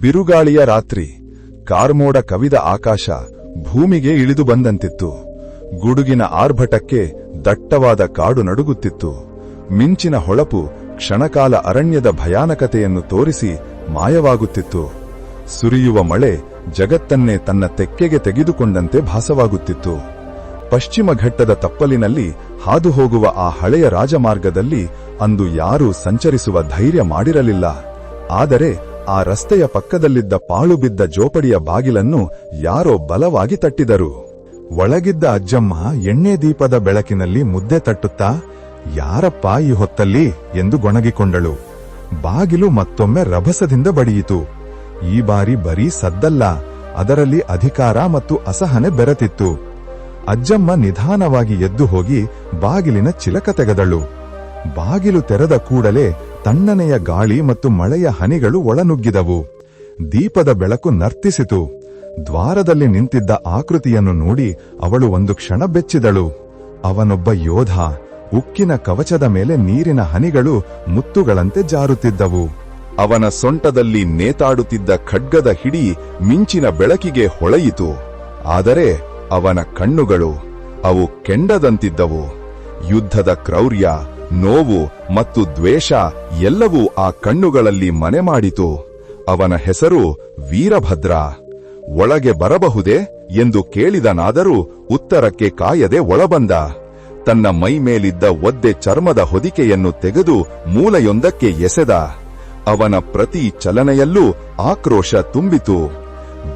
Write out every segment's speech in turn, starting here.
ಬಿರುಗಾಳಿಯ ರಾತ್ರಿ ಕಾರ್ಮೋಡ ಕವಿದ ಆಕಾಶ ಭೂಮಿಗೆ ಇಳಿದು ಬಂದಂತಿತ್ತು. ಗುಡುಗಿನ ಆರ್ಭಟಕ್ಕೆ ದಟ್ಟವಾದ ಕಾಡು ನಡುಗುತ್ತಿತ್ತು. ಮಿಂಚಿನ ಹೊಳಪು ಕ್ಷಣಕಾಲ ಅರಣ್ಯದ ಭಯಾನಕತೆಯನ್ನು ತೋರಿಸಿ ಮಾಯವಾಗುತ್ತಿತ್ತು. ಸುರಿಯುವ ಮಳೆ ಜಗತ್ತನ್ನೇ ತನ್ನ ತೆಕ್ಕೆಗೆ ತೆಗೆದುಕೊಂಡಂತೆ ಭಾಸವಾಗುತ್ತಿತ್ತು. ಪಶ್ಚಿಮ ಘಟ್ಟದ ತಪ್ಪಲಿನಲ್ಲಿ ಹಾದು ಹೋಗುವ ಆ ಹಳೆಯ ರಾಜಮಾರ್ಗದಲ್ಲಿ ಅಂದು ಯಾರೂ ಸಂಚರಿಸುವ ಧೈರ್ಯ ಮಾಡಿರಲಿಲ್ಲ. ಆದರೆ ಆ ರಸ್ತೆಯ ಪಕ್ಕದಲ್ಲಿದ್ದ ಪಾಳು ಬಿದ್ದ ಜೋಪಡಿಯ ಬಾಗಿಲನ್ನು ಯಾರೋ ಬಲವಾಗಿ ತಟ್ಟಿದರು. ಒಳಗಿದ್ದ ಅಜ್ಜಮ್ಮ ಎಣ್ಣೆ ದೀಪದ ಬೆಳಕಿನಲ್ಲಿ ಮುದ್ದೆ ತಟ್ಟುತ್ತಾ, ಯಾರಪ್ಪ ಈ ಹೊತ್ತಲ್ಲಿ? ಎಂದು ಗೊಣಗಿಕೊಂಡಳು. ಬಾಗಿಲು ಮತ್ತೊಮ್ಮೆ ರಭಸದಿಂದ ಬಡಿಯಿತು. ಈ ಬಾರಿ ಬರೀ ಸದ್ದಲ್ಲ, ಅದರಲ್ಲಿ ಅಧಿಕಾರ ಮತ್ತು ಅಸಹನೆ ಬೆರೆತಿತ್ತು. ಅಜ್ಜಮ್ಮ ನಿಧಾನವಾಗಿ ಎದ್ದು ಹೋಗಿ ಬಾಗಿಲಿನ ಚಿಲಕ ತೆಗೆದಳು. ಬಾಗಿಲು ತೆರೆದ ಕೂಡಲೇ ತಣ್ಣನೆಯ ಗಾಳಿ ಮತ್ತು ಮಳೆಯ ಹನಿಗಳು ಒಳನುಗ್ಗಿದವು. ದೀಪದ ಬೆಳಕು ನರ್ತಿಸಿತು. ದ್ವಾರದಲ್ಲಿ ನಿಂತಿದ್ದ ಆಕೃತಿಯನ್ನು ನೋಡಿ ಅವಳು ಒಂದು ಕ್ಷಣ ಬೆಚ್ಚಿದಳು. ಅವನೊಬ್ಬ ಯೋಧ, ಉಕ್ಕಿನ ಕವಚದ ಮೇಲೆ ನೀರಿನ ಹನಿಗಳು ಮುತ್ತುಗಳಂತೆ ಜಾರುತ್ತಿದ್ದವು. ಅವನ ಸೊಂಟದಲ್ಲಿ ನೇತಾಡುತ್ತಿದ್ದ ಖಡ್ಗದ ಹಿಡಿ ಮಿಂಚಿನ ಬೆಳಕಿಗೆ ಹೊಳೆಯಿತು. ಆದರೆ ಅವನ ಕಣ್ಣುಗಳು ಅವು ಕೆಂಡದಂತಿದ್ದವು. ಯುದ್ಧದ ಕ್ರೌರ್ಯ ನೋವು ಮತ್ತು ದ್ವೇಷ ಎಲ್ಲವೂ ಆ ಕಣ್ಣುಗಳಲ್ಲಿ ಮನೆ ಮಾಡಿತು. ಅವನ ಹೆಸರು ವೀರಭದ್ರ. ಒಳಗೆ ಬರಬಹುದೇ ಎಂದು ಕೇಳಿದನಾದರೂ ಉತ್ತರಕ್ಕೆ ಕಾಯದೆ ಒಳಬಂದ. ತನ್ನ ಮೈ ಮೇಲಿದ್ದ ಒದ್ದೆ ಚರ್ಮದ ಹೊದಿಕೆಯನ್ನು ತೆಗೆದು ಮೂಲೆಯೊಂದಕ್ಕೆ ಎಸೆದ. ಅವನ ಪ್ರತಿ ಚಲನೆಯಲ್ಲೂ ಆಕ್ರೋಶ ತುಂಬಿತು.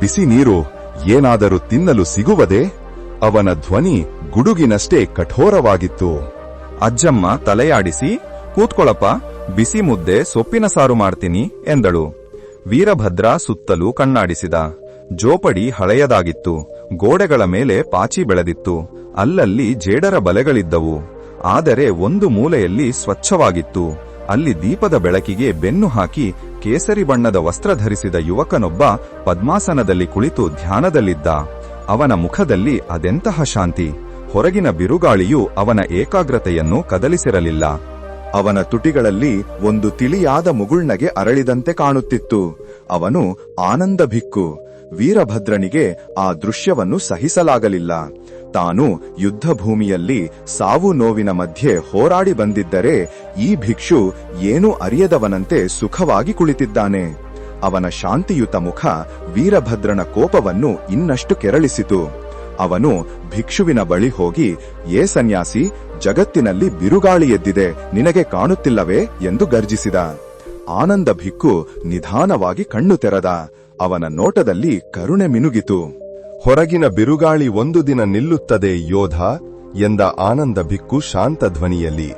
ಬಿಸಿ ನೀರು ಏನಾದರೂ ತಿನ್ನಲು ಸಿಗುವದೆ ಅವನ ಧ್ವನಿ ಗುಡುಗಿನಷ್ಟೇ ಕಠೋರವಾಗಿತ್ತು. ಅಜ್ಜಮ್ಮ ತಲೆಯಾಡಿಸಿ, ಕೂತ್ಕೊಳಪ್ಪ, ಬಿಸಿ ಮುದ್ದೆ ಸೊಪ್ಪಿನ ಸಾರು ಮಾಡ್ತೀನಿ ಎಂದಳು. ವೀರಭದ್ರ ಸುತ್ತಲೂ ಕಣ್ಣಾಡಿಸಿದ. ಜೋಪಡಿ ಹಳೆಯದಾಗಿತ್ತು. ಗೋಡೆಗಳ ಮೇಲೆ ಪಾಚಿ ಬೆಳೆದಿತ್ತು. ಅಲ್ಲಲ್ಲಿ ಜೇಡರ ಬಲೆಗಳಿದ್ದವು. ಆದರೆ ಒಂದು ಮೂಲೆಯಲ್ಲಿ ಸ್ವಚ್ಛವಾಗಿತ್ತು. ಅಲ್ಲಿ ದೀಪದ ಬೆಳಕಿಗೆ ಬೆನ್ನು ಹಾಕಿ ಕೇಸರಿ ಬಣ್ಣದ ವಸ್ತ್ರ ಧರಿಸಿದ ಯುವಕನೊಬ್ಬ ಪದ್ಮಾಸನದಲ್ಲಿ ಕುಳಿತು ಧ್ಯಾನದಲ್ಲಿದ್ದ. ಅವನ ಮುಖದಲ್ಲಿ ಅದೆಂತಹ ಶಾಂತಿ. ಹೊರಗಿನ ಬಿರುಗಾಳಿಯು ಅವನ ಏಕಾಗ್ರತೆಯನ್ನು ಕದಲಿಸಿರಲಿಲ್ಲ. ಅವನ ತುಟಿಗಳಲ್ಲಿ ಒಂದು ತಿಳಿಯಾದ ಮುಗುಳ್ನಗೆ ಅರಳಿದಂತೆ ಕಾಣುತ್ತಿತ್ತು. ಅವನು ಆನಂದ ಭಿಕ್ಕು. ವೀರಭದ್ರನಿಗೆ ಆ ದೃಶ್ಯವನ್ನು ಸಹಿಸಲಾಗಲಿಲ್ಲ. ತಾನು ಯುದ್ಧ ಭೂಮಿಯಲ್ಲಿ ಸಾವು ನೋವಿನ ಮಧ್ಯೆ ಹೋರಾಡಿ ಬಂದಿದ್ದರೆ ಈ ಭಿಕ್ಷು ಏನೂ ಅರಿಯದವನಂತೆ ಸುಖವಾಗಿ ಕುಳಿತಿದ್ದಾನೆ. ಅವನ ಶಾಂತಿಯುತ ಮುಖ ವೀರಭದ್ರನ ಕೋಪವನ್ನು ಇನ್ನಷ್ಟು ಕೆರಳಿಸಿತು. ಅವನು ಭಿಕ್ಷುವಿನ ಬಳಿ ಹೋಗಿ, ಏ ಸನ್ಯಾಸಿ, ಜಗತ್ತಿನಲ್ಲಿ ಬಿರುಗಾಳಿ ಎದ್ದಿದೆ, ನಿನಗೆ ಕಾಣುತ್ತಿಲ್ಲವೇ? ಎಂದು ಗರ್ಜಿಸಿದ. ಆನಂದ ಭಿಕ್ಕು ನಿಧಾನವಾಗಿ ಕಣ್ಣು ತೆರೆದ. ಅವನ ನೋಟದಲ್ಲಿ ಕರುಣೆ ಮಿನುಗಿತು. ಹೊರಗಿನ ಬಿರುಗಾಳಿ ಒಂದು ದಿನ ನಿಲ್ಲುತ್ತದೆ ಯೋಧ, ಎಂದ ಆನಂದ ಭಿಕ್ಕು ಶಾಂತ ಧ್ವನಿಯಲ್ಲಿ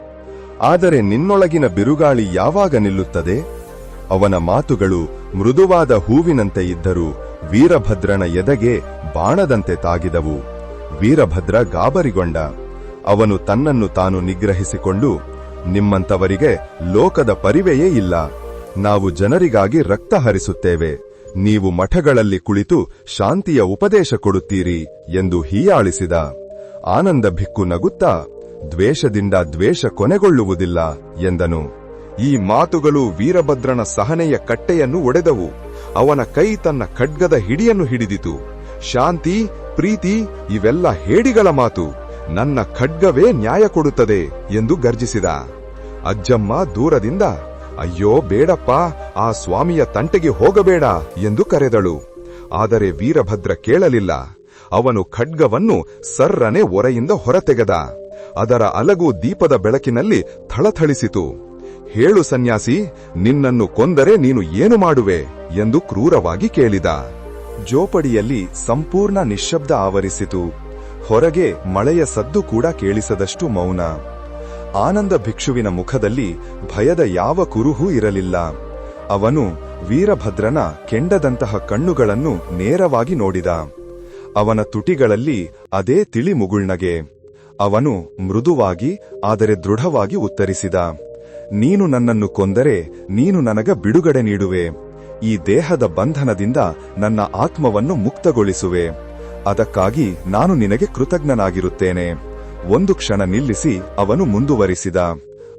ಆದರೆ ನಿನ್ನೊಳಗಿನ ಬಿರುಗಾಳಿ ಯಾವಾಗ ನಿಲ್ಲುತ್ತದೆ? ಅವನ ಮಾತುಗಳು ಮೃದುವಾದ ಹೂವಿನಂತೆ ಇದ್ದರೂ ವೀರಭದ್ರನ ಎದೆಗೆ ಬಾಣದಂತೆ ತಾಗಿದವು. ವೀರಭದ್ರ ಗಾಬರಿಗೊಂಡ. ಅವನು ತನ್ನನ್ನು ತಾನು ನಿಗ್ರಹಿಸಿಕೊಂಡು, ನಿಮ್ಮಂತವರಿಗೆ ಲೋಕದ ಪರಿವೆಯೇ ಇಲ್ಲ. ನಾವು ಜನರಿಗಾಗಿ ರಕ್ತ ಹರಿಸುತ್ತೇವೆ. ನೀವು ಮಠಗಳಲ್ಲಿ ಕುಳಿತು ಶಾಂತಿಯ ಉಪದೇಶ ಕೊಡುತ್ತೀರಿ ಎಂದು ಹೀಯಾಳಿಸಿದ. ಆನಂದ ಭಿಕ್ಕು ನಗುತ್ತಾ, ದ್ವೇಷದಿಂದ ದ್ವೇಷ ಕೊನೆಗೊಳ್ಳುವುದಿಲ್ಲ ಎಂದನು. ಈ ಮಾತುಗಳು ವೀರಭದ್ರನ ಸಹನೆಯ ಕಟ್ಟೆಯನ್ನು ಒಡೆದವು. ಅವನ ಕೈ ತನ್ನ ಖಡ್ಗದ ಹಿಡಿಯನ್ನು ಹಿಡಿದಿತು. ಶಾಂತಿ, ಪ್ರೀತಿ ಇವೆಲ್ಲ ಹೇಡಿಗಳ ಮಾತು. ನನ್ನ ಖಡ್ಗವೇ ನ್ಯಾಯ ಕೊಡುತ್ತದೆ ಎಂದು ಗರ್ಜಿಸಿದ. ಅಜ್ಜಮ್ಮ ದೂರದಿಂದ, ಅಯ್ಯೋ ಬೇಡಪ್ಪ, ಆ ಸ್ವಾಮಿಯ ತಂಟೆಗೆ ಹೋಗಬೇಡ ಎಂದು ಕರೆದಳು. ಆದರೆ ವೀರಭದ್ರ ಕೇಳಲಿಲ್ಲ. ಅವನು ಖಡ್ಗವನ್ನು ಸರ್ರನೆ ಒರೆಯಿಂದ ಹೊರತೆಗೆದ. ಅದರ ಅಲಗು ದೀಪದ ಬೆಳಕಿನಲ್ಲಿ ಥಳಥಳಿಸಿತು. ಹೇಳು ಸನ್ಯಾಸಿ, ನಿನ್ನನ್ನು ಕೊಂದರೆ ನೀನು ಏನು ಮಾಡುವೆ ಎಂದು ಕ್ರೂರವಾಗಿ ಕೇಳಿದ. ಜೋಪಡಿಯಲ್ಲಿ ಸಂಪೂರ್ಣ ನಿಶ್ಶಬ್ದ ಆವರಿಸಿತು. ಹೊರಗೆ ಮಳೆಯ ಸದ್ದು ಕೂಡ ಕೇಳಿಸದಷ್ಟು ಮೌನ. ಆನಂದ ಭಿಕ್ಷುವಿನ ಮುಖದಲ್ಲಿ ಭಯದ ಯಾವ ಕುರುಹೂ ಇರಲಿಲ್ಲ. ಅವನು ವೀರಭದ್ರನ ಕೆಂಡದಂತಹ ಕಣ್ಣುಗಳನ್ನು ನೇರವಾಗಿ ನೋಡಿದ. ಅವನ ತುಟಿಗಳಲ್ಲಿ ಅದೇ ತಿಳಿ ಮುಗುಳ್ನಗೆ. ಅವನು ಮೃದುವಾಗಿ, ಆದರೆ ದೃಢವಾಗಿ ಉತ್ತರಿಸಿದ. ನೀನು ನನ್ನನ್ನು ಕೊಂದರೆ ನೀನು ನನಗ ಬಿಡುಗಡೆ ನೀಡುವೆ. ಈ ದೇಹದ ಬಂಧನದಿಂದ ನನ್ನ ಆತ್ಮವನ್ನು ಮುಕ್ತಗೊಳಿಸುವೆ. ಅದಕ್ಕಾಗಿ ನಾನು ನಿನಗೆ ಕೃತಜ್ಞನಾಗಿರುತ್ತೇನೆ. ಒಂದು ಕ್ಷಣ ನಿಲ್ಲಿಸಿ ಅವನು ಮುಂದುವರಿಸಿದ.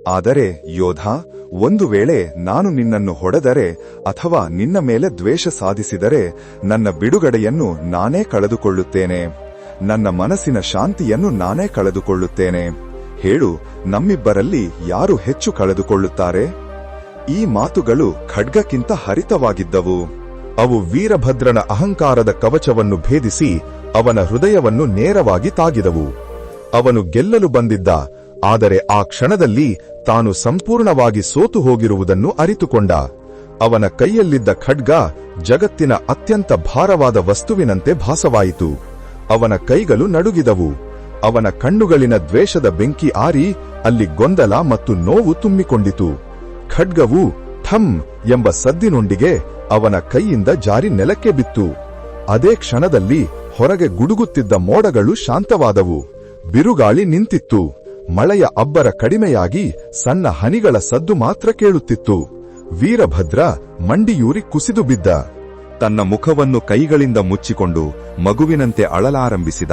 ಆದರೆ ಯೋಧ, ಒಂದು ವೇಳೆ ನಾನು ನಿನ್ನನ್ನು ಹೊಡೆದರೆ ಅಥವಾ ನಿನ್ನ ಮೇಲೆ ದ್ವೇಷ ಸಾಧಿಸಿದರೆ ನನ್ನ ಬಿಡುಗಡೆಯನ್ನು ನಾನೇ ಕಳೆದುಕೊಳ್ಳುತ್ತೇನೆ. ನನ್ನ ಮನಸ್ಸಿನ ಶಾಂತಿಯನ್ನು ನಾನೇ ಕಳೆದುಕೊಳ್ಳುತ್ತೇನೆ. ಹೇಳು, ನಮ್ಮಿಬ್ಬರಲ್ಲಿ ಯಾರು ಹೆಚ್ಚು ಕಳೆದುಕೊಳ್ಳುತ್ತಾರೆ? ಈ ಮಾತುಗಳು ಖಡ್ಗಕ್ಕಿಂತ ಹರಿತವಾಗಿದ್ದವು. ಅವು ವೀರಭದ್ರನ ಅಹಂಕಾರದ ಕವಚವನ್ನು ಭೇದಿಸಿ ಅವನ ಹೃದಯವನ್ನು ನೇರವಾಗಿ ತಾಗಿದವು. ಅವನು ಗೆಲ್ಲಲು ಬಂದಿದ್ದ, ಆದರೆ ಆ ಕ್ಷಣದಲ್ಲಿ ತಾನು ಸಂಪೂರ್ಣವಾಗಿ ಸೋತು ಹೋಗಿರುವುದನ್ನು ಅರಿತುಕೊಂಡ. ಅವನ ಕೈಯಲ್ಲಿದ್ದ ಖಡ್ಗ ಜಗತ್ತಿನ ಅತ್ಯಂತ ಭಾರವಾದ ವಸ್ತುವಿನಂತೆ ಭಾಸವಾಯಿತು. ಅವನ ಕೈಗಳು ನಡುಗಿದವು. ಅವನ ಕಣ್ಣುಗಳಿನ ದ್ವೇಷದ ಬೆಂಕಿ ಆರಿ ಅಲ್ಲಿ ಗೊಂದಲ ಮತ್ತು ನೋವು ತುಂಬಿಕೊಂಡಿತು. ಖಡ್ಗವು ಠಂ ಎಂಬ ಸದ್ದಿನೊಂದಿಗೆ ಅವನ ಕೈಯಿಂದ ಜಾರಿ ನೆಲಕ್ಕೆ ಬಿತ್ತು. ಅದೇ ಕ್ಷಣದಲ್ಲಿ ಹೊರಗೆ ಗುಡುಗುತ್ತಿದ್ದ ಮೋಡಗಳು ಶಾಂತವಾದವು. ಬಿರುಗಾಳಿ ನಿಂತಿತ್ತು. ಮಳೆಯ ಅಬ್ಬರ ಕಡಿಮೆಯಾಗಿ ಸಣ್ಣ ಹನಿಗಳ ಸದ್ದು ಮಾತ್ರ ಕೇಳುತ್ತಿತ್ತು. ವೀರಭದ್ರ ಮಂಡಿಯೂರಿ ಕುಸಿದು ಬಿದ್ದ. ತನ್ನ ಮುಖವನ್ನು ಕೈಗಳಿಂದ ಮುಚ್ಚಿಕೊಂಡು ಮಗುವಿನಂತೆ ಅಳಲಾರಂಭಿಸಿದ.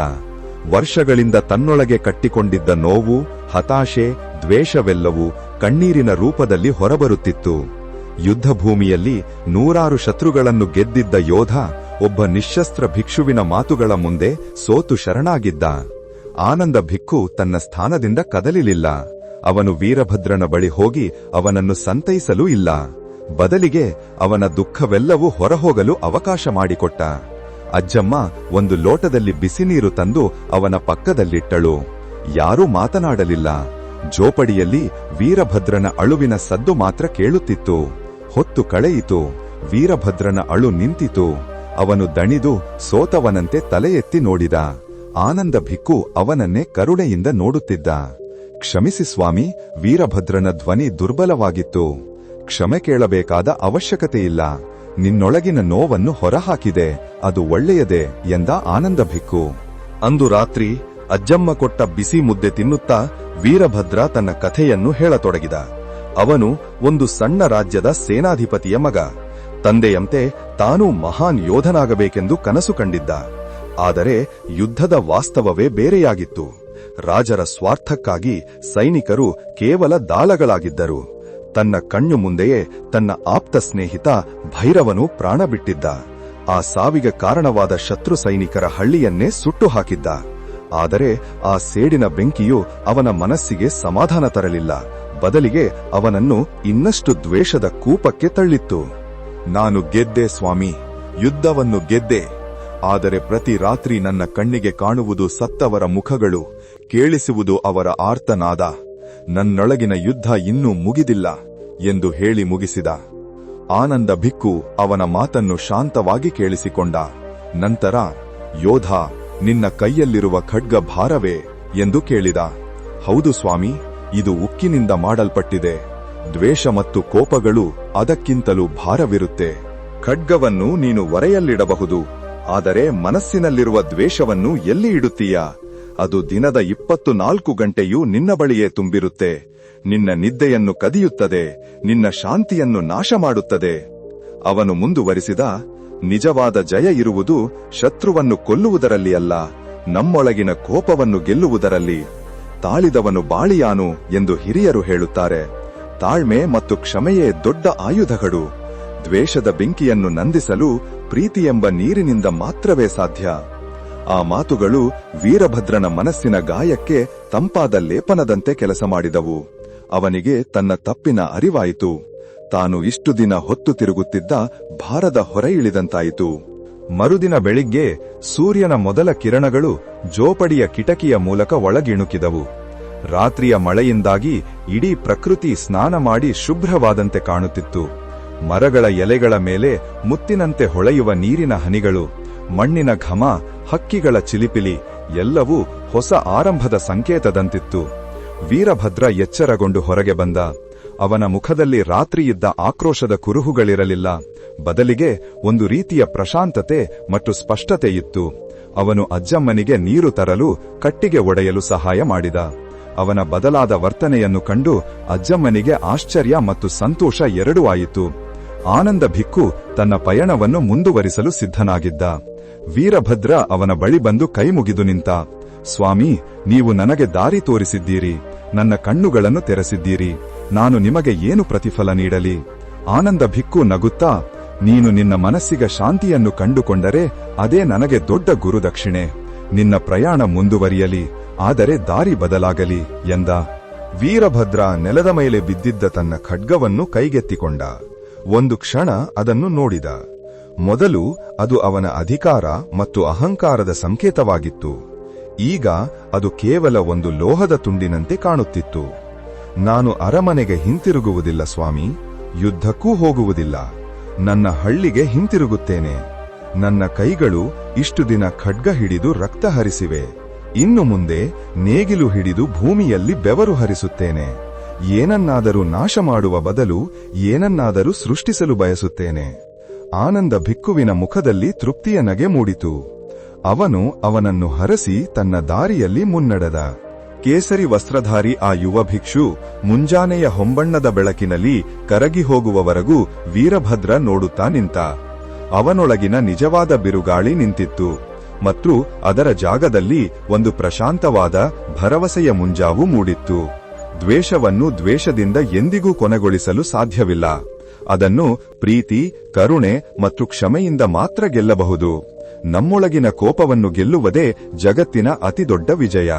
ವರ್ಷಗಳಿಂದ ತನ್ನೊಳಗೆ ಕಟ್ಟಿಕೊಂಡಿದ್ದ ನೋವು, ಹತಾಶೆ, ದ್ವೇಷವೆಲ್ಲವೂ ಕಣ್ಣೀರಿನ ರೂಪದಲ್ಲಿ ಹೊರಬರುತ್ತಿತ್ತು. ಯುದ್ಧಭೂಮಿಯಲ್ಲಿ ನೂರಾರು ಶತ್ರುಗಳನ್ನು ಗೆದ್ದಿದ್ದ ಯೋಧ ಒಬ್ಬ ನಿಶಸ್ತ್ರ ಭಿಕ್ಷುವಿನ ಮಾತುಗಳ ಮುಂದೆ ಸೋತು ಶರಣಾಗಿದ್ದ. ಆನಂದ ಭಿಕ್ಕು ತನ್ನ ಸ್ಥಾನದಿಂದ ಕದಲಿಲಿಲ್ಲ. ಅವನು ವೀರಭದ್ರನ ಬಳಿ ಹೋಗಿ ಅವನನ್ನು ಸಂತೈಸಲೂ ಇಲ್ಲ. ಬದಲಿಗೆ ಅವನ ದುಃಖವೆಲ್ಲವೂ ಹೊರಹೋಗಲು ಅವಕಾಶ ಮಾಡಿಕೊಟ್ಟ. ಅಜ್ಜಮ್ಮ ಒಂದು ಲೋಟದಲ್ಲಿ ಬಿಸಿ ನೀರು ತಂದು ಅವನ ಪಕ್ಕದಲ್ಲಿಟ್ಟಳು. ಯಾರೂ ಮಾತನಾಡಲಿಲ್ಲ. ಜೋಪಡಿಯಲ್ಲಿ ವೀರಭದ್ರನ ಅಳುವಿನ ಸದ್ದು ಮಾತ್ರ ಕೇಳುತ್ತಿತ್ತು. ಹೊತ್ತು ಕಳೆಯಿತು. ವೀರಭದ್ರನ ಅಳು ನಿಂತಿತು. ಅವನು ದಣಿದು ಸೋತವನಂತೆ ತಲೆ ಎತ್ತಿ ನೋಡಿದ. ಆನಂದ ಭಿಕ್ಕು ಅವನನ್ನೇ ಕರುಣೆಯಿಂದ ನೋಡುತ್ತಿದ್ದ. ಕ್ಷಮಿಸಿ ಸ್ವಾಮಿ, ವೀರಭದ್ರನ ಧ್ವನಿ ದುರ್ಬಲವಾಗಿತ್ತು. ಕ್ಷಮೆ ಕೇಳಬೇಕಾದ ಅವಶ್ಯಕತೆಯಿಲ್ಲ. ನಿನ್ನೊಳಗಿನ ನೋವನ್ನು ಹೊರಹಾಕಿದೆ, ಅದು ಒಳ್ಳೆಯದೇ ಎಂದ ಆನಂದ ಭಿಕ್ಕು. ಅಂದು ರಾತ್ರಿ ಅಜ್ಜಮ್ಮ ಕೊಟ್ಟ ಬಿಸಿ ಮುದ್ದೆ ತಿನ್ನುತ್ತಾ ವೀರಭದ್ರ ತನ್ನ ಕಥೆಯನ್ನು ಹೇಳತೊಡಗಿದ. ಅವನು ಒಂದು ಸಣ್ಣ ರಾಜ್ಯದ ಸೇನಾಧಿಪತಿಯ ಮಗ. ತಂದೆಯಂತೆ ತಾನೂ ಮಹಾನ್ ಯೋಧನಾಗಬೇಕೆಂದು ಕನಸು ಕಂಡಿದ್ದ. ಆದರೆ ಯುದ್ಧದ ವಾಸ್ತವವೇ ಬೇರೆಯಾಗಿತ್ತು. ರಾಜರ ಸ್ವಾರ್ಥಕ್ಕಾಗಿ ಸೈನಿಕರು ಕೇವಲ ದಾಳಗಳಾಗಿದ್ದರು. ತನ್ನ ಕಣ್ಣು ಮುಂದೆಯೇ ತನ್ನ ಆಪ್ತ ಸ್ನೇಹಿತ ಭೈರವನು ಪ್ರಾಣ ಬಿಟ್ಟಿದ್ದ. ಆ ಸಾವಿಗೆ ಕಾರಣವಾದ ಶತ್ರು ಸೈನಿಕರ ಹಳ್ಳಿಯನ್ನೇ ಸುಟ್ಟು ಹಾಕಿದ್ದ. ಆದರೆ ಆ ಸೇಡಿನ ಬೆಂಕಿಯು ಅವನ ಮನಸ್ಸಿಗೆ ಸಮಾಧಾನ ತರಲಿಲ್ಲ. ಬದಲಿಗೆ ಅವನನ್ನು ಇನ್ನಷ್ಟು ದ್ವೇಷದ ಕೂಪಕ್ಕೆ ತಳ್ಳಿತ್ತು. ನಾನು ಗೆದ್ದೆ ಸ್ವಾಮಿ, ಯುದ್ಧವನ್ನು ಗೆದ್ದೆ. ಆದರೆ ಪ್ರತಿ ರಾತ್ರಿ ನನ್ನ ಕಣ್ಣಿಗೆ ಕಾಣುವುದು ಸತ್ತವರ ಮುಖಗಳು, ಕೇಳಿಸುವುದು ಅವರ ಆರ್ತನಾದ. ನನ್ನೊಳಗಿನ ಯುದ್ಧ ಇನ್ನೂ ಮುಗಿದಿಲ್ಲ ಎಂದು ಹೇಳಿ ಮುಗಿಸಿದ. ಆನಂದ ಭಿಕ್ಕು ಅವನ ಮಾತನ್ನು ಶಾಂತವಾಗಿ ಕೇಳಿಸಿಕೊಂಡ. ನಂತರ, ಯೋಧ, ನಿನ್ನ ಕೈಯಲ್ಲಿರುವ ಖಡ್ಗ ಭಾರವೇ ಎಂದು ಕೇಳಿದ. ಹೌದು ಸ್ವಾಮಿ, ಇದು ಉಕ್ಕಿನಿಂದ ಮಾಡಲ್ಪಟ್ಟಿದೆ. ದ್ವೇಷ ಮತ್ತು ಕೋಪಗಳು ಅದಕ್ಕಿಂತಲೂ ಭಾರವಿರುತ್ತೆ. ಖಡ್ಗವನ್ನು ನೀನು ಒರೆಯಲ್ಲಿಡಬಹುದು, ಆದರೆ ಮನಸ್ಸಿನಲ್ಲಿರುವ ದ್ವೇಷವನ್ನು ಎಲ್ಲಿ ಇಡುತ್ತೀಯಾ? ಅದು ದಿನದ ಇಪ್ಪತ್ತು ನಾಲ್ಕು ಗಂಟೆಯೂ ನಿನ್ನ ಬಳಿಯೇ ತುಂಬಿರುತ್ತೆ. ನಿನ್ನ ನಿದ್ದೆಯನ್ನು ಕದಿಯುತ್ತದೆ, ನಿನ್ನ ಶಾಂತಿಯನ್ನು ನಾಶ ಮಾಡುತ್ತದೆ ಅವನು ಮುಂದುವರಿಸಿದ, ನಿಜವಾದ ಜಯ ಇರುವುದು ಶತ್ರುವನ್ನು ಕೊಲ್ಲುವುದರಲ್ಲಿ ಅಲ್ಲ, ನಮ್ಮೊಳಗಿನ ಕೋಪವನ್ನು ಗೆಲ್ಲುವುದರಲ್ಲಿ. ತಾಳಿದವನು ಬಾಳಿಯಾನು ಎಂದು ಹಿರಿಯರು ಹೇಳುತ್ತಾರೆ. ತಾಳ್ಮೆ ಮತ್ತು ಕ್ಷಮೆಯೇ ದೊಡ್ಡ ಆಯುಧಗಳು. ದ್ವೇಷದ ಬೆಂಕಿಯನ್ನು ನಂದಿಸಲು ಪ್ರೀತಿಯೆಂಬ ನೀರಿನಿಂದ ಮಾತ್ರವೇ ಸಾಧ್ಯ. ಆ ಮಾತುಗಳು ವೀರಭದ್ರನ ಮನಸ್ಸಿನ ಗಾಯಕ್ಕೆ ತಂಪಾದ ಲೇಪನದಂತೆ ಕೆಲಸ ಮಾಡಿದವು. ಅವನಿಗೆ ತನ್ನ ತಪ್ಪಿನ ಅರಿವಾಯಿತು. ತಾನು ಇಷ್ಟು ದಿನ ಹೊತ್ತು ತಿರುಗುತ್ತಿದ್ದ ಭಾರದ ಹೊರ ಇಳಿದಂತಾಯಿತು. ಮರುದಿನ ಬೆಳಿಗ್ಗೆ ಸೂರ್ಯನ ಮೊದಲ ಕಿರಣಗಳು ಜೋಪಡಿಯ ಕಿಟಕಿಯ ಮೂಲಕ ಒಳಗಿಣುಕಿದವು. ರಾತ್ರಿಯ ಮಳೆಯಿಂದಾಗಿ ಇಡೀ ಪ್ರಕೃತಿ ಸ್ನಾನ ಮಾಡಿ ಶುಭ್ರವಾದಂತೆ ಕಾಣುತ್ತಿತ್ತು. ಮರಗಳ ಎಲೆಗಳ ಮೇಲೆ ಮುತ್ತಿನಂತೆ ಹೊಳೆಯುವ ನೀರಿನ ಹನಿಗಳು, ಮಣ್ಣಿನ ಘಮ ಹಕ್ಕಿಗಳ ಚಿಲಿಪಿಲಿ ಎಲ್ಲವೂ ಹೊಸ ಆರಂಭದ ಸಂಕೇತದಂತಿತ್ತು. ವೀರಭದ್ರ ಎಚ್ಚರಗೊಂಡು ಹೊರಗೆ ಬಂದ. ಅವನ ಮುಖದಲ್ಲಿ ರಾತ್ರಿಯಿದ್ದ ಆಕ್ರೋಶದ ಕುರುಹುಗಳಿರಲಿಲ್ಲ. ಬದಲಿಗೆ ಒಂದು ರೀತಿಯ ಪ್ರಶಾಂತತೆ ಮತ್ತು ಸ್ಪಷ್ಟತೆ ಇತ್ತು. ಅವನು ಅಜ್ಜಮ್ಮನಿಗೆ ನೀರು ತರಲು ಕಟ್ಟಿಗೆ ಒಡೆಯಲು ಸಹಾಯ ಮಾಡಿದ. ಅವನ ಬದಲಾದ ವರ್ತನೆಯನ್ನು ಕಂಡು ಅಜ್ಜಮ್ಮನಿಗೆ ಆಶ್ಚರ್ಯ ಮತ್ತು ಸಂತೋಷ ಎರಡೂ ಆಯಿತು. ಆನಂದ ಭಿಕ್ಕು ತನ್ನ ಪಯಣವನ್ನು ಮುಂದುವರಿಸಲು ಸಿದ್ಧನಾಗಿದ್ದ. ವೀರಭದ್ರ ಅವನ ಬಳಿ ಬಂದು ಕೈ ಮುಗಿದು ನಿಂತ, ಸ್ವಾಮಿ, ನೀವು ನನಗೆ ದಾರಿ ತೋರಿಸಿದ್ದೀರಿ, ನನ್ನ ಕಣ್ಣುಗಳನ್ನು ತೆರೆಸಿದ್ದೀರಿ, ನಾನು ನಿಮಗೆ ಏನು ಪ್ರತಿಫಲ ನೀಡಲಿ? ಆನಂದ ಭಿಕ್ಕು ನಗುತ್ತಾ, ನೀನು ನಿನ್ನ ಮನಸ್ಸಿಗೆ ಶಾಂತಿಯನ್ನು ಕಂಡುಕೊಂಡರೆ ಅದೇ ನನಗೆ ದೊಡ್ಡ ಗುರುದಕ್ಷಿಣೆ. ನಿನ್ನ ಪ್ರಯಾಣ ಮುಂದುವರಿಯಲಿ, ಆದರೆ ದಾರಿ ಬದಲಾಗಲಿ ಎಂದ. ವೀರಭದ್ರ ನೆಲದ ಮೇಲೆ ಬಿದ್ದಿದ್ದ ತನ್ನ ಖಡ್ಗವನ್ನು ಕೈಗೆತ್ತಿಕೊಂಡ. ಒಂದು ಕ್ಷಣ ಅದನ್ನು ನೋಡಿದ. ಮೊದಲು ಅದು ಅವನ ಅಧಿಕಾರ ಮತ್ತು ಅಹಂಕಾರದ ಸಂಕೇತವಾಗಿತ್ತು. ಈಗ ಅದು ಕೇವಲ ಒಂದು ಲೋಹದ ತುಂಡಿನಂತೆ ಕಾಣುತ್ತಿತ್ತು. ನಾನು ಅರಮನೆಗೆ ಹಿಂತಿರುಗುವುದಿಲ್ಲ ಸ್ವಾಮಿ, ಯುದ್ಧಕ್ಕೂ ಹೋಗುವುದಿಲ್ಲ. ನನ್ನ ಹಳ್ಳಿಗೆ ಹಿಂತಿರುಗುತ್ತೇನೆ. ನನ್ನ ಕೈಗಳು ಇಷ್ಟು ದಿನ ಖಡ್ಗ ಹಿಡಿದು ರಕ್ತ ಹರಿಸಿವೆ. ಇನ್ನು ಮುಂದೆ ನೇಗಿಲು ಹಿಡಿದು ಭೂಮಿಯಲ್ಲಿ ಬೆವರು ಹರಿಸುತ್ತೇನೆ. ಏನನ್ನಾದರೂ ನಾಶ ಮಾಡುವ ಬದಲು ಏನನ್ನಾದರೂ ಸೃಷ್ಟಿಸಲು ಬಯಸುತ್ತೇನೆ. ಆನಂದ ಭಿಕ್ಕುವಿನ ಮುಖದಲ್ಲಿ ತೃಪ್ತಿಯ ನಗೆ ಮೂಡಿತು. ಅವನು ಅವನನ್ನು ಹರಸಿ ತನ್ನ ದಾರಿಯಲ್ಲಿ ಮುನ್ನಡೆದ. ಕೇಸರಿ ವಸ್ತ್ರಧಾರಿ ಆ ಯುವ ಭಿಕ್ಷು ಮುಂಜಾನೆಯ ಹೊಂಬಣ್ಣದ ಬೆಳಕಿನಲ್ಲಿ ಕರಗಿ ಹೋಗುವವರೆಗೂ ವೀರಭದ್ರ ನೋಡುತ್ತಾ ನಿಂತ. ಅವನೊಳಗಿನ ನಿಜವಾದ ಬಿರುಗಾಳಿ ನಿಂತಿತ್ತು. ಮತ್ತು ಅದರ ಜಾಗದಲ್ಲಿ ಒಂದು ಪ್ರಶಾಂತವಾದ ಭರವಸೆಯ ಮುಂಜಾವು ಮೂಡಿತ್ತು. ದ್ವೇಷವನ್ನು ದ್ವೇಷದಿಂದ ಎಂದಿಗೂ ಕೊನೆಗೊಳಿಸಲು ಸಾಧ್ಯವಿಲ್ಲ. ಅದನ್ನು ಪ್ರೀತಿ ಕರುಣೆ ಮತ್ತು ಕ್ಷಮೆಯಿಂದ ಮಾತ್ರ ಗೆಲ್ಲಬಹುದು. ನಮ್ಮೊಳಗಿನ ಕೋಪವನ್ನು ಗೆಲ್ಲುವುದೇ ಜಗತ್ತಿನ ಅತಿದೊಡ್ಡ ವಿಜಯ.